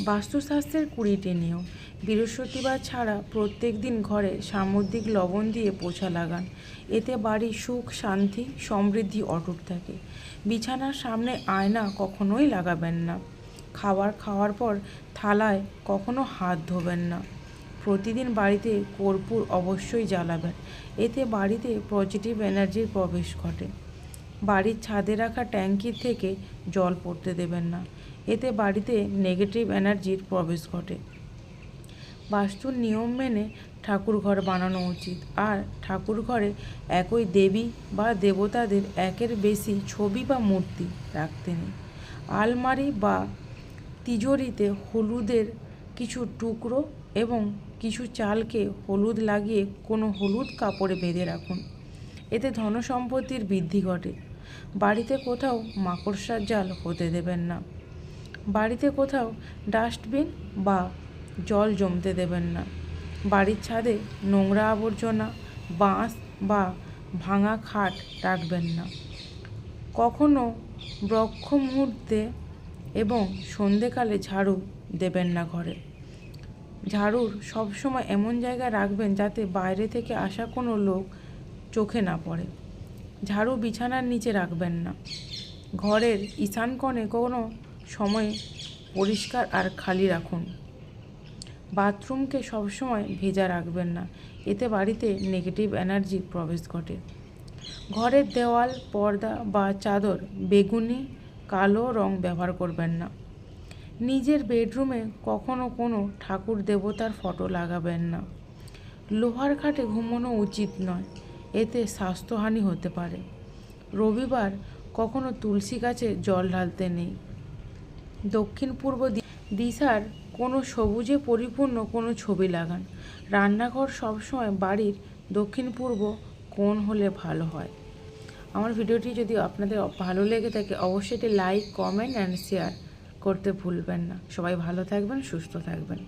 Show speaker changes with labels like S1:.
S1: বাস্তুশাস্ত্রের কুড়িটি নিয়ম বৃহস্পতিবার ছাড়া প্রত্যেক দিন ঘরে সামুদ্রিক লবণ দিয়ে পোছা লাগান। এতে বাড়ির সুখ, শান্তি, সমৃদ্ধি অটুট থাকে। বিছানার সামনে আয়না কখনোই লাগাবেন না। খাবার খাওয়ার পর থালায় কখনো হাত ধোবেন না। প্রতিদিন বাড়িতে কর্পূর অবশ্যই জ্বালাবেন। এতে বাড়িতে পজিটিভ এনার্জির প্রবেশ ঘটে। বাড়ির ছাদে রাখা ট্যাঙ্কির থেকে জল পড়তে দেবেন না। এতে বাড়িতে নেগেটিভ এনার্জির প্রবেশ ঘটে। বাস্তুর নিয়ম মেনে ঠাকুর ঘর বানানো উচিত। আর ঠাকুর ঘরে একই দেবী বা দেবতাদের একের বেশি ছবি বা মূর্তি রাখতে নেই। আলমারি বা তিজোরিতে হলুদের কিছু টুকরো এবং কিছু চালকে হলুদ লাগিয়ে কোনো হলুদ কাপড়ে বেঁধে রাখুন। এতে ধনসম্পত্তির বৃদ্ধি ঘটে। বাড়িতে কোথাও মাকড়সার জাল হতে দেবেন না। বাড়িতে কোথাও ডাস্টবিন বা জল জমতে দেবেন না। বাড়ির ছাদে নোংরা আবর্জনা, বাঁশ বা ভাঙা খাট রাখবেন না। কখনো ব্রক্ষ মুহূর্তে এবং সন্ধেকালে ঝাড়ু দেবেন না ঘরে। ঝাড়ুর সবসময় এমন জায়গায় রাখবেন যাতে বাইরে থেকে আসা কোনো লোক চোখে না পড়ে। ঝাড়ু বিছানার নিচে রাখবেন না। ঘরের ঈশান কোণে কোনো সময় পরিষ্কার আর খালি রাখুন। বাথরুমকে সবসময় ভেজা রাখবেন না, এতে বাড়িতে নেগেটিভ এনার্জি প্রবেশ ঘটে। ঘরের দেওয়াল, পর্দা বা চাদর বেগুনি, কালো রং ব্যবহার করবেন না। নিজের বেডরুমে কখনো কোনো ঠাকুর দেবতার ফটো লাগাবেন না। লোহার খাটে ঘুমানো উচিত নয়, এতে স্বাস্থ্যহানি হতে পারে। রবিবার কখনো তুলসী গাছে জল ঢালতে নেই। দক্ষিণ পূর্ব দিশার কোনো সবুজে পরিপূর্ণ কোনো ছবি লাগান। রান্নাঘর সবসময় বাড়ির দক্ষিণ পূর্ব কোন হলে ভালো হয়। আমার ভিডিওটি যদি আপনাদের ভালো লেগে থাকে, অবশ্যই এটি লাইক, কমেন্ট, অ্যান্ড শেয়ার করতে ভুলবেন না। সবাই ভালো থাকবেন, সুস্থ থাকবেন।